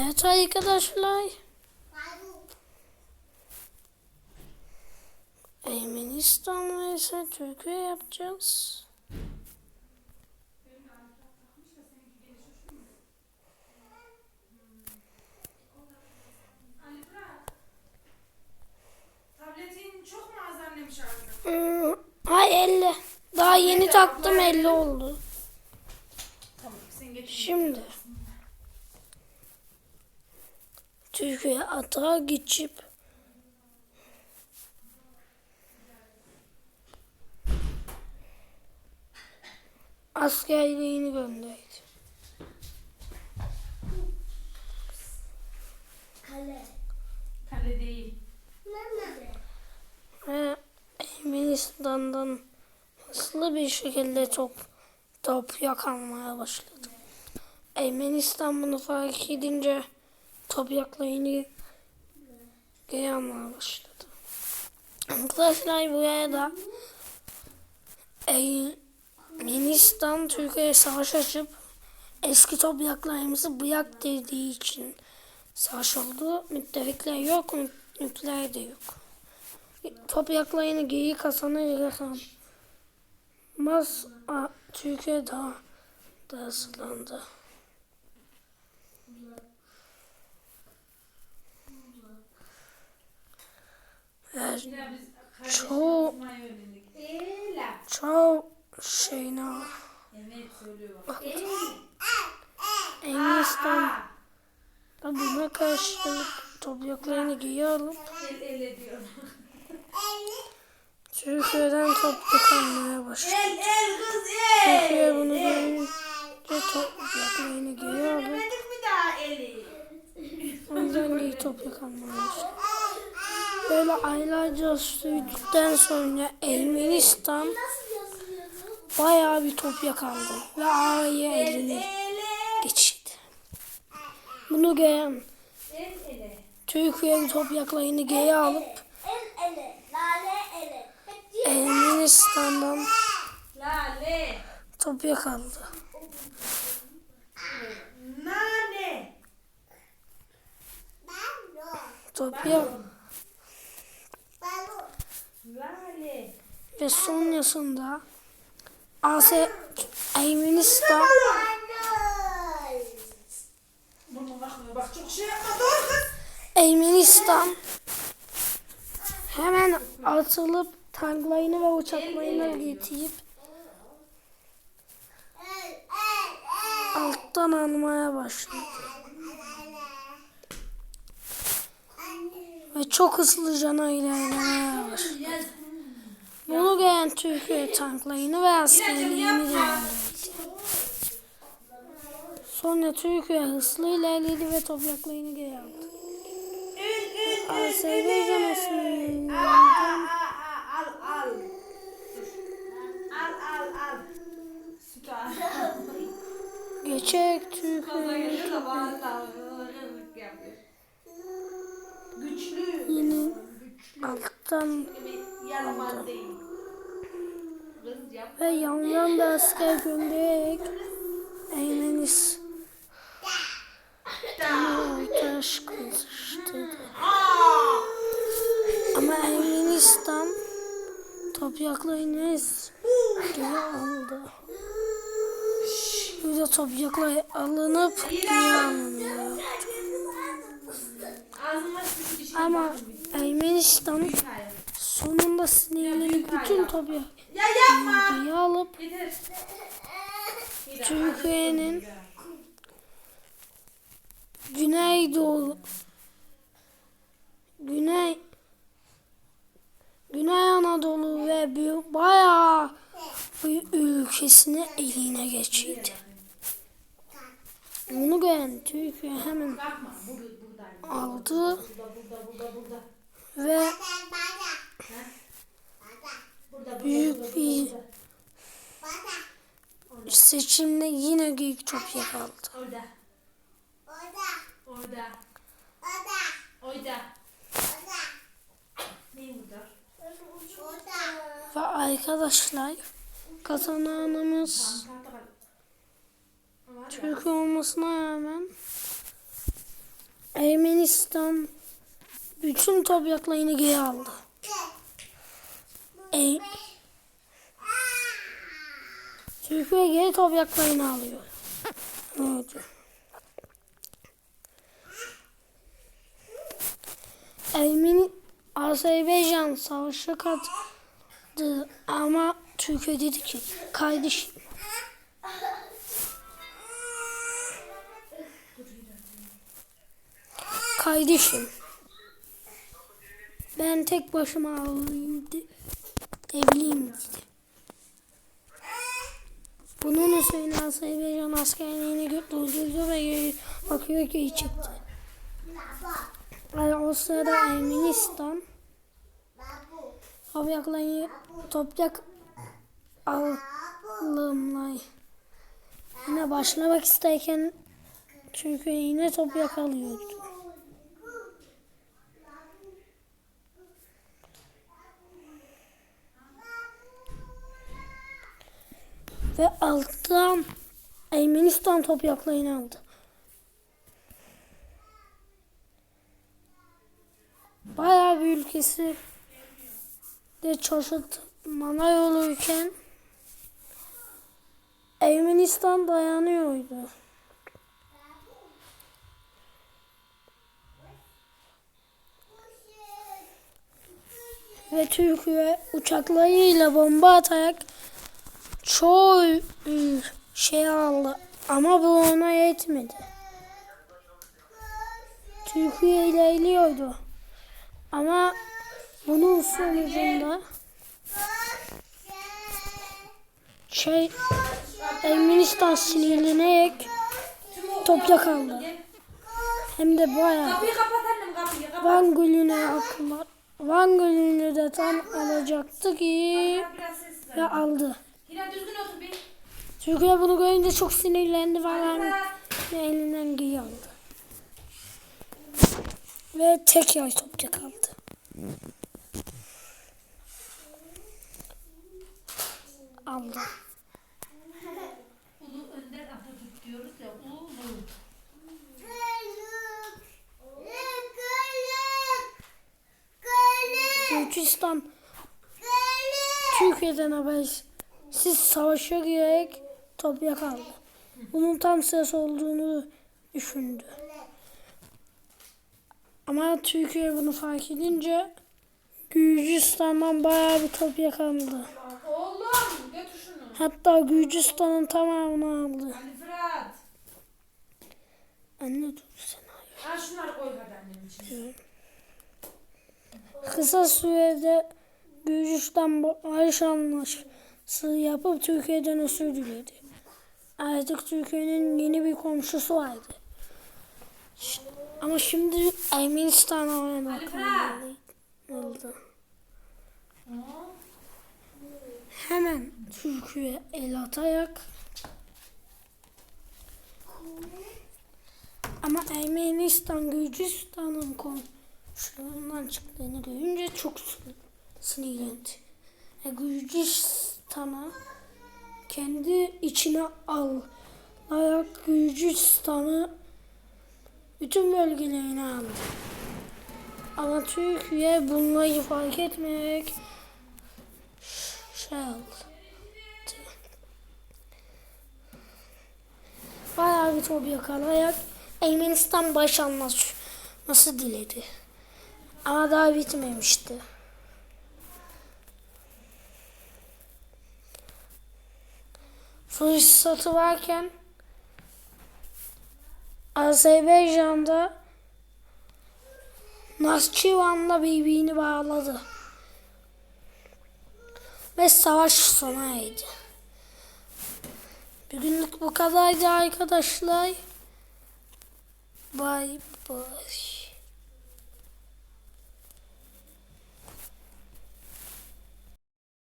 Evet arkadaşlar. Ermenistan vs Türkiye yapacağız. Şarjı? Hmm, Hay 50. Daha yeni taktım 50 oldu. Şimdi Türkiye atağa geçip askerliğini gönderdi. Kale değil. Ve Ermenistan'dan hızlı bir şekilde top top yakalmaya başladı. Ermenistan bunu fark edince top yaklayını geri almaya başladı. Arkadaşlar buraya da Ermenistan Türkiye'ye savaş açıp eski topraklarımızı bırak dediği için savaş oldu. Müttefikler yok, nü- nükleer de yok. Topraklarını geri kazanır a- Türkiye daha da hızlandı. Ela. çok şeyine Evet söylüyor bak. Ermenistan Aa, da buna karşılık topraklarını geri alıp. Türkiye'den toprak almaya başladı. El el kız Türkiye bunu görünce topraklarını geri alıp Demedik mi daha eli? o yüzden geri toprak almaya başladı. Böyle aylarca sürdükten sonra Ermenistan bayağı bir toprak aldı ve Ağrı'ya elini Ele. geçirdi. Bunu gören ele. Türkiye topraklarını geri alıp. Ermenistan'dan toprak aldı. Toprak. Ve sonrasında Asya Ermenistan. Ermenistan hemen atılıp tanklarını ve uçaklarını getirip alttan almaya başladı. Ve çok hızlıca ilerlemeye başladı. Bunu gören Türkiye tanklarını ve askerliğini gönderdi. Sonra Türkiye hızlı ilerledi ve topraklarını geri aldı. Azerbaycan al. geçerek Türkiye'nin alttan yap. ve yandan da asker göndererek Ermenistan ortaya sıkıştırdı. Ama Ermenistan topraklarını geri aldı. Bir de topraklar alınıp geri alınıyor. Dişini Ama. Ermenistan sonunda sinirlenip bütün toprakları Ya yapma. alıp. Türkiye'nin Güneydoğu Güney Güney Anadolu ve bir bayağı bir ülkesini eline geçirdi. Bunu gören Türkiye hemen aldı ve büyük bir seçimde yine geyik toprak aldı. Orada. Orada. Orada. Ne burada? Ve arkadaşlar kazananımız Türkiye olmasına rağmen Ermenistan bütün topraklarını geri aldı. E, Türkiye geri topraklarını alıyor. Evet. Ermeni Azerbaycan savaşa katıldı ama Türkiye dedi ki kardeşim kardeşim ben tek başıma alayım evliyim dedi. Bunun üzerine Azerbaycan askerliğini götürdü ve bakıyor ki çıktı. Yani o sırada Ermenistan toprakları toprak alımlar yine başlamak isterken çünkü yine toprak alıyordu. Ve alttan Ermenistan topraklarını aldı. Bayağı bir ülkesi de çatışmana yoluyken Ermenistan dayanıyordu. Ve Türkiye uçaklarıyla bomba atarak çoğu şey aldı. Ama bu ona yetmedi. Türkiye ilerliyordu. Ama bunun sonucunda şey Ermenistan sinirlenerek toprak aldı. Hem de bayağı. Van Gölü'ne akma. Van Gölü'nü de tam alacaktı ki ve aldı. Yine düzgün otur bir. Türkiye bunu görünce çok sinirlendi falan ve elinden aldı. Ve tekrar toprak aldı. Aldı. Ulu Önder Atatürk diyoruz ya. Ulu. Gürcistan Türkiye'den haber siz savaşa girerek toprak aldı. Bunun tam sırası olduğunu düşündü. Ama Türkiye bunu fark edince Gürcistan'dan bayağı bir toprak aldı. Hatta Gürcistan'ın tamamını aldı. Anne dur sen. Al şunları koy hadi annem için. Kısa sürede Gürcistan barış anlaşması yapıp Türkiye'den özür diledi. Artık Türkiye'nin yeni bir komşusu vardı. Ama şimdi Ermenistan'a Fırat. oldu. Hemen Türkiye el atarak ama Ermenistan Gürcistan'ın komşularından çıktığını görünce çok sin- sinirlendi. E, Gürcistan'a kendi içine alarak Gürcistan'ı bütün bölgelerini aldı. Ama Türkiye bunları fark etmeyerek şey aldı. Bayağı bir top yakalayarak Ermenistan baş anlaşması diledi. Ama daha bitmemişti. Fırsatı varken Azerbaycan'da Nahçıvan'la birbirini bağladı. Ve savaş sona erdi. Bugünlük bu kadardı arkadaşlar. Bye bye.